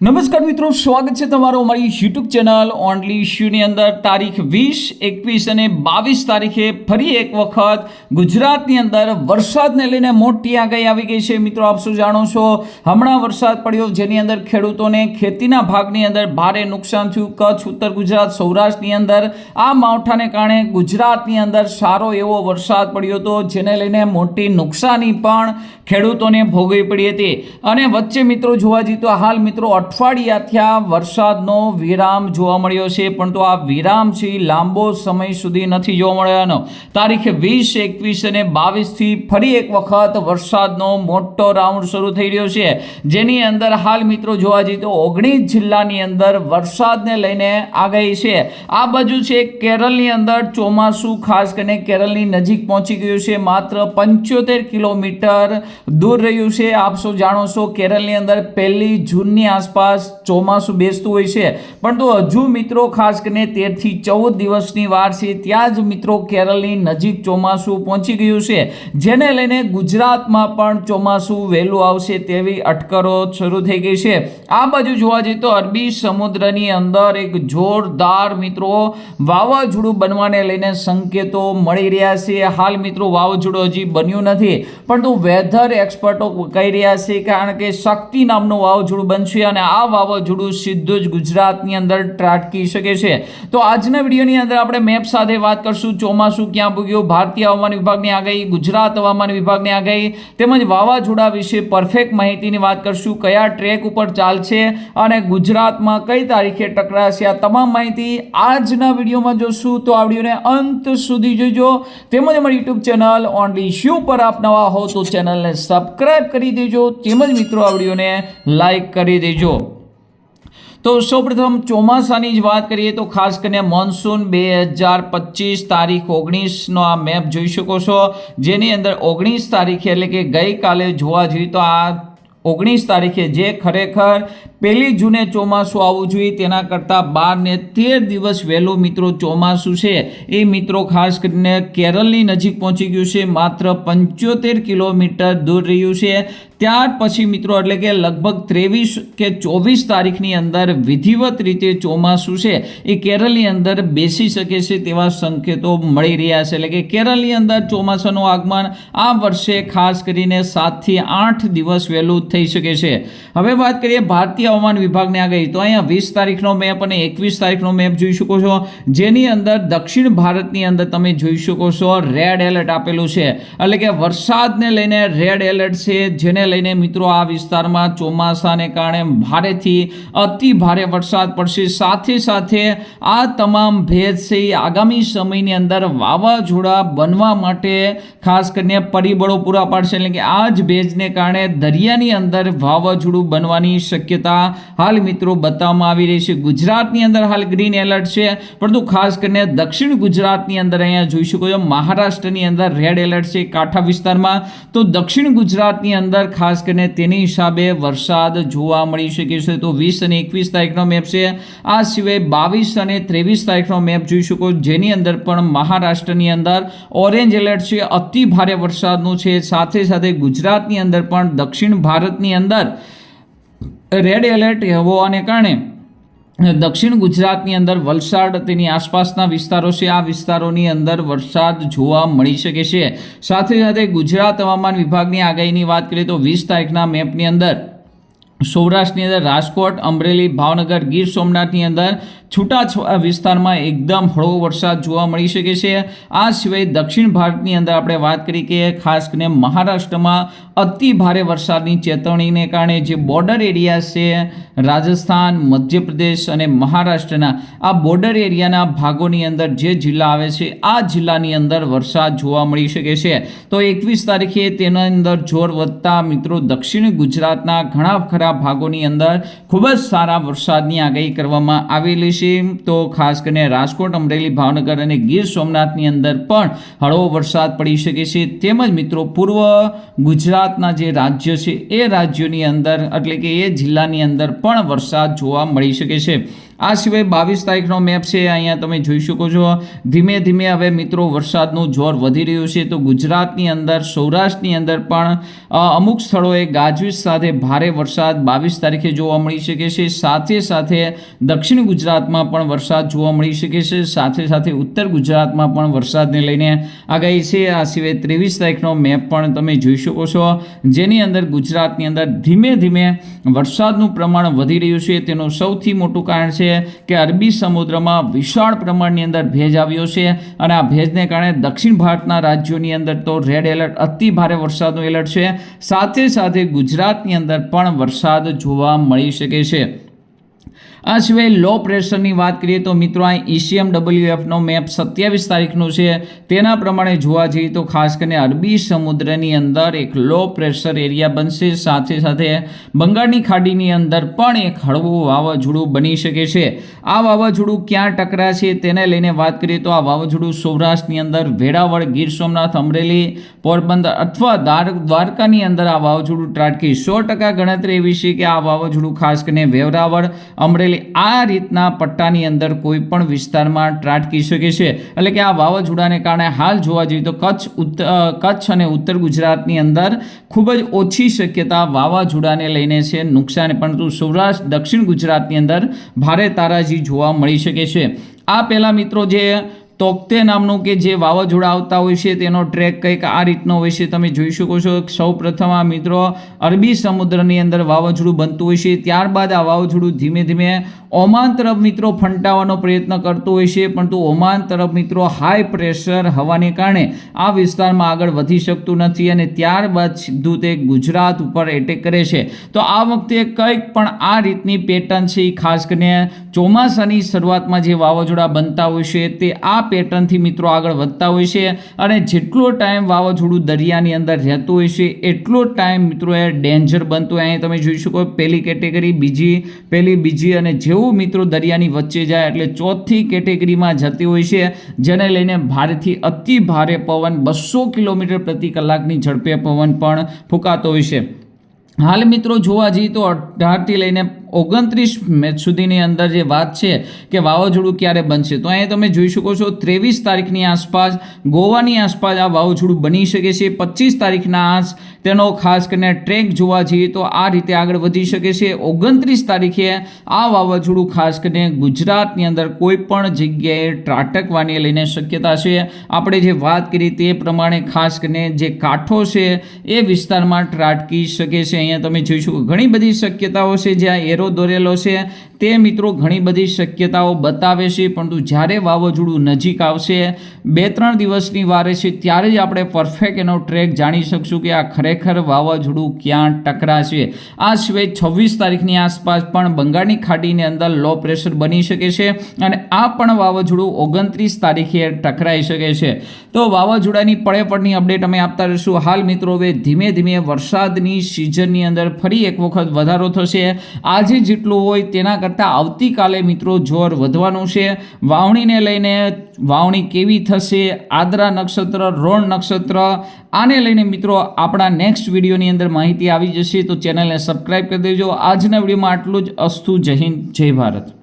નમસ્કાર મિત્રો, સ્વાગત છે તમારું અમારી યુટ્યુબ ચેનલ ઓનલી ઇશ્યુની અંદર તારીખ વીસ, એકવીસ અને બાવીસ તારીખે ફરી એક વખત ગુજરાતની અંદર વરસાદને લઈને મોટી આગાહી આવી ગઈ છે. મિત્રો, આપ શું જાણો છો? હમણાં વરસાદ પડ્યો, જેની અંદર ખેડૂતોને ખેતીના ભાગની અંદર ભારે નુકસાન થયું. કચ્છ, ઉત્તર ગુજરાત, સૌરાષ્ટ્રની અંદર આ માવઠાને કારણે ગુજરાતની અંદર સારો એવો વરસાદ પડ્યો હતો, જેને લઈને મોટી નુકસાની પણ ખેડૂતોને ભોગવી પડી હતી. અને વચ્ચે મિત્રો, જોવા જઈએ તો હાલ મિત્રો અઠવાડિયાથી થયા વરસાદનો વિરામ જોવા મળ્યો છે, પરંતુ આ વિરામ છે લાંબો સમય સુધી નથી જોવા મળ્યાનો તારીખે વીસ, એકવીસ અને બાવીસથી ફરી એક વખત વરસાદનો મોટો રાઉન્ડ શરૂ થઈ રહ્યો છે. જેની અંદર હાલ મિત્રો જોવા જઈએ તો ઓગણીસ જિલ્લાની અંદર વરસાદને લઈને આગાહી છે. આ બાજુ છે કેરળની અંદર ચોમાસું, ખાસ કરીને કેરળની નજીક પહોંચી ગયું છે. માત્ર પંચોતેર કિલોમીટર દૂર રહ્યું છે. આપ સૌ જાણો છો, કેરળની અંદર પહેલી જૂનની આસપાસ ચોમાસું બેસતું હોય છે. પરંતુ હજુ મિત્રો ખાસ કરીને તેરથી ચૌદ દિવસની વાર છે, ત્યાં જ મિત્રો કેરળની નજીક ચોમાસું પહોંચી ગયું છે. જેને લઈને ગુજરાતમાં પણ ચોમાસું વહેલું આવશે તેવી અટકળો શરૂ થઈ ગઈ છે. આ બાજુ જોવા જઈએ તો અરબી સમુદ્રની અંદર એક જોરદાર મિત્રો વાવાઝોડું બનવાને લઈને સંકેતો મળી રહ્યા છે. હાલ મિત્રો વાવાઝોડું હજી બન્યું નથી, પરંતુ વેધર એક્સપર્ટો કહી રહ્યા છે કારણ કે શક્તિ નામનું વાવાઝોડું બનશે અને આ વાવાઝોડું સીધું જ ગુજરાતની અંદર ત્રાટકી શકે છે. તો આજના વિડીયોની અંદર આપણે મેપ સાથે વાત કરશું, ચોમાસું ક્યાં પૂગ્યું, ભારતીય હવામાન વિભાગની આગાહી, ગુજરાત હવામાન વિભાગની આગાહી, તેમજ વાવાઝોડા વિશે પરફેક્ટ માહિતીની વાત કરશું, કયા ટ્રેક ઉપર ચાલશે અને ગુજરાતમાં કઈ તારીખે ટકરાશે, આ તમામ માહિતી આજના વિડીયોમાં જોશું. તો આ વિડીયોને અંત સુધી જોજો. તેમજ અમારી યુટ્યુબ ચેનલ ઓનલી શ્યુ પર આપ નવા હો તો ચેનલને સબસ્ક્રાઇબ કરી દેજો. તેમજ મિત્રો, આ વિડીયોને લાઈક કરી દેજો. તો સૌપ્રથમ ચોમાસાની જ વાત કરીએ તો ખાસ કરીને મોન્સૂન બે હજાર પચીસ તારીખ ઓગણીસનો આ મેપ જોઈ શકો છો. જેની અંદર ઓગણીસ તારીખે એટલે કે ગઈકાલે જોવા જોઈએ તો આ ઓગણીસ તારીખે જે ખરેખર પહેલી જૂને ચોમાસું આવવું જોઈએ તેના કરતાં બાર ને તેર દિવસ વહેલું મિત્રો ચોમાસું છે. એ મિત્રો ખાસ કરીને કેરળની નજીક પહોંચી ગયું છે, માત્ર પંચોતેર કિલોમીટર દૂર રહ્યું છે. ત્યાર પછી મિત્રો એટલે કે લગભગ ત્રેવીસ કે ચોવીસ તારીખની અંદર વિધિવત રીતે ચોમાસું છે, એ કેરળની અંદર બેસી શકે છે તેવા સંકેતો મળી રહ્યા છે. એટલે કે કેરળની અંદર ચોમાસાનું આગમન આ વર્ષે ખાસ કરીને સાતથી આઠ દિવસ વહેલું થઈ શકે છે. હવે વાત કરીએ ભારતીય હવામાન વિભાગની આગાહી તો અહીંયા વીસ તારીખનો મેપ અને એકવીસ તારીખનો મેપ જોઈ શકો છો. જેની અંદર દક્ષિણ ભારતની અંદર તમે જોઈ શકો છો રેડ એલર્ટ આપેલું છે. એટલે કે વરસાદને લઈને રેડ એલર્ટ છે, જેને લઈને મિત્રો આ વિસ્તારમાં ચોમાસાને કારણે ભારેથી અતિ ભારે વરસાદ પડશે. સાથે સાથે આ તમામ ભેજ છે આગામી સમયની અંદર વાવાઝોડા બનવા માટે ખાસ કરીને પરિબળો પૂરા પાડશે. એટલે કે આ જ ભેજને કારણે દરિયાની અંદર વાવાઝોડું બનવાની શક્યતા હાલ મિત્રો બતાવવામાં આવી રહી છે. ગુજરાતની અંદર હાલ ગ્રીન એલર્ટ છે. પરંતુ ખાસ કરીને દક્ષિણ ગુજરાતની અંદર અહીંયા જોઈ શકો છો. મહારાષ્ટ્રની અંદર રેડ એલર્ટ છે કાંઠા વિસ્તારમાં. તો દક્ષિણ ગુજરાતની અંદર ખાસ કરીને તેની હિસાબે વરસાદ જોવા મળી શકે છે. તો વીસ અને એકવીસ તારીખનો મેપ છે. આ સિવાય બાવીસ અને ત્રેવીસ તારીખનો મેપ જોઈ શકો. જેની અંદર પણ મહારાષ્ટ્રની અંદર ઓરેન્જ એલર્ટ છે. અતિ ભારે વરસાદનું છે. સાથે સાથે ગુજરાતની અંદર પણ દક્ષિણ ભારતની અંદર રેડ એલર્ટ હોવાને કારણે દક્ષિણ ગુજરાતની અંદર વલસાડ તેની આસપાસના વિસ્તારો છે. આ વિસ્તારોની અંદર વરસાદ જોવા મળી શકે છે. સાથે સાથે ગુજરાત હવામાન વિભાગની આગાહીની વાત કરીએ તો વીસ તારીખના મેપની અંદર સૌરાષ્ટ્રની અંદર રાજકોટ, અમરેલી, ભાવનગર, ગીર સોમનાથની અંદર છૂટા વિસ્તારમાં એકદમ હળવો વરસાદ જોવા મળી શકે છે. આ સિવાય દક્ષિણ ભારતની અંદર આપણે વાત કરી કે ખાસ કરીને મહારાષ્ટ્રમાં અતિ ભારે વરસાદની ચેતવણીને કારણે જે બોર્ડર એરિયા છે રાજસ્થાન, મધ્યપ્રદેશ અને મહારાષ્ટ્રના, આ બોર્ડર એરિયાના ભાગોની અંદર જે જિલ્લા આવે છે, આ જિલ્લાની અંદર વરસાદ જોવા મળી શકે છે. તો એકવીસ તારીખે તેના અંદર જોર વધતા મિત્રો દક્ષિણ ગુજરાતના ઘણા ખરા ભાગોની અંદર ખૂબ જ સારા વરસાદની આગાહી કરવામાં આવેલી છે. તો ખાસ કરીને રાજકોટ, અમરેલી, ભાવનગર અને ગીર સોમનાથની અંદર પણ હળવો વરસાદ પડી શકે છે. તેમજ મિત્રો, પૂર્વ ગુજરાતના જે રાજ્ય છે, એ રાજ્યોની અંદર, એટલે કે એ જિલ્લાની અંદર પણ વરસાદ જોવા મળી શકે છે. આ સિવાય બાવીસ તારીખનો મેપ છે, અહીંયા તમે જોઈ શકો છો. ધીમે ધીમે હવે મિત્રો વરસાદનું જોર વધી રહ્યું છે. તો ગુજરાતની અંદર, સૌરાષ્ટ્રની અંદર પણ અમુક સ્થળોએ ગાજવીજ સાથે ભારે વરસાદ બાવીસ તારીખે જોવા મળી શકે છે. સાથે સાથે દક્ષિણ ગુજરાતમાં પણ વરસાદ જોવા મળી શકે છે. સાથે સાથે ઉત્તર ગુજરાતમાં પણ વરસાદને લઈને આગાહી છે. આ સિવાય ત્રેવીસ તારીખનો મેપ પણ તમે જોઈ શકો છો. જેની અંદર ગુજરાતની અંદર ધીમે ધીમે વરસાદનું પ્રમાણ વધી રહ્યું છે. તેનું સૌથી મોટું કારણ છે કે અરબી સમુદ્રમાં વિશાળ પ્રમાણની અંદર ભેજ આવ્યો છે અને આ ભેજને કારણે દક્ષિણ ભારતના રાજ્યોની અંદર તો રેડ એલર્ટ અતિ ભારે વરસાદનું એલર્ટ છે. સાથે સાથે ગુજરાતની અંદર પણ વરસાદ જોવા મળી શકે છે. આ સિવાય લો પ્રેશરની વાત કરીએ તો મિત્રો આ ઈસીએમ ડબલ્યુએફનો મેપ સત્યાવીસ તારીખનો છે. તેના પ્રમાણે જોવા જઈએ તો ખાસ કરીને અરબી સમુદ્રની અંદર એક લો પ્રેશર એરિયા બનશે. સાથે સાથે બંગાળની ખાડીની અંદર પણ એક હળવું વાવાઝોડું બની શકે છે. આ વાવાઝોડું ક્યાં ટકરાશે તેને લઈને વાત કરીએ તો આ વાવાઝોડું સૌરાષ્ટ્રની અંદર વેરાવળ, ગીર સોમનાથ, અમરેલી, પોરબંદર અથવા દ્વાર, દ્વારકાની અંદર આ વાવાઝોડું ત્રાટકી. સો ટકા ગણતરી એવી છે કે આ વાવાઝોડું ખાસ કરીને વેરાવળ, અમરેલી આ રીતના પટ્ટાની અંદર કોઈ પણ વિસ્તારમાં ત્રાટકી શકે છે. એટલે કે આ વાવાઝોડાને કારણે હાલ જોવા જઈએ તો કચ્છ કચ્છ અને ઉત્તર ગુજરાતની અંદર ખૂબ જ ઓછી શક્યતા વાવાઝોડાને લઈને છે. નુકસાન પરંતુ સૌરાષ્ટ્ર, દક્ષિણ ગુજરાતની અંદર ભારે તારાજી જોવા મળી શકે છે. આ પહેલાં મિત્રો જે તોકતે નામનું કે જે વાવાઝોડા આવતા હોય છે, તેનો ટ્રેક કંઈક આ રીતનો હોય છે, તમે જોઈ શકો છો. સૌ પ્રથમ આ મિત્રો અરબી સમુદ્રની અંદર વાવાઝોડું બનતું હોય છે. ત્યારબાદ આ વાવાઝોડું ધીમે ધીમે ઓમાન તરફ મિત્રો ફંટાવાનો પ્રયત્ન કરતું હોય છે, પરંતુ ઓમાન તરફ મિત્રો હાઈ પ્રેશર હવાને કારણે આ વિસ્તારમાં આગળ વધી શકતું નથી અને ત્યારબાદ સીધું તે ગુજરાત ઉપર એટેક કરે છે. તો આ વખતે કંઈક પણ આ રીતની પેટર્ન છે. ખાસ કરીને ચોમાસાની શરૂઆતમાં જે વાવાઝોડા બનતા હોય છે, તે આ પેટર્નથી મિત્રો આગળ વધતા હોય છે અને જેટલો ટાઈમ વાવાઝોડું દરિયાની અંદર રહેતું હોય છે, એટલો ટાઈમ મિત્રો એ ડેન્જર બનતું હોય. તમે જોઈ શકો પહેલી કેટેગરી બીજી, પહેલી, બીજી અને જેવું મિત્રો દરિયાની વચ્ચે જાય એટલે ચોથી કેટેગરીમાં જતી હોય છે, જેને લઈને ભારેથી અતિ ભારે પવન બસો કિલોમીટર પ્રતિ કલાકની ઝડપે પવન પણ ફૂંકાતો હોય છે. હાલ મિત્રો જોવા જઈએ તો અઢારથી લઈને ઓગણત્રીસ મેચ સુધીની અંદર જે વાત છે કે વાવાઝોડું ક્યારે બનશે? તો અહીંયા તમે જોઈ શકો છો, ત્રેવીસ તારીખની આસપાસ ગોવાની આસપાસ આ વાવાઝોડું બની શકે છે. પચીસ તારીખના આસ તેનો ખાસ કરીને ટ્રેક જોવા જઈએ તો આ રીતે આગળ વધી શકે છે. ઓગણત્રીસ તારીખે આ વાવાઝોડું ખાસ કરીને ગુજરાતની અંદર કોઈ પણ જગ્યાએ ત્રાટકવાની લઈને શક્યતા છે. આપણે જે વાત કરી તે પ્રમાણે ખાસ કરીને જે કાંઠો છે એ વિસ્તારમાં ત્રાટકી શકે છે. અહીંયા તમે જોઈ શકો ઘણી બધી શક્યતાઓ છે જ્યાં એરો દોરેલો છે. તે મિત્રો ઘણી બધી શક્યતાઓ બતાવે છે, પરંતુ જ્યારે વાવાઝોડું નજીક આવશે બે ત્રણ દિવસની વારે છે, ત્યારે જ આપણે પરફેક્ટ એનો ટ્રેક જાણી શકશું કે આ ખરેખર વાવાઝોડું ક્યાં ટકરાશે. આ સિવાય છવ્વીસ તારીખની આસપાસ પણ બંગાળની ખાડીની અંદર લો પ્રેશર બની શકે છે અને આ પણ વાવાઝોડું ઓગણત્રીસ તારીખે ટકરાઈ શકે છે. તો વાવાઝોડાની પડે પડની અપડેટ અમે આપતા રહીશું. હાલ મિત્રો હવે ધીમે ધીમે વરસાદની સિઝનની અંદર ફરી એક વખત વધારો થશે. આજે જેટલું હોય તેના કરતાં આવતીકાલે મિત્રો જોર વધવાનું છે. વાવણીને લઈને વાવણી કેવી થશે? આદરા નક્ષત્ર, રોણ નક્ષત્ર, આને લઈને મિત્રો આપણા નેક્સ્ટ વિડીયોની અંદર માહિતી આવી જશે. તો ચેનલને સબસ્ક્રાઈબ કરી દેજો. આજના વિડીયોમાં આટલું જ. અસ્તુ જય હિન્દ, જય ભારત.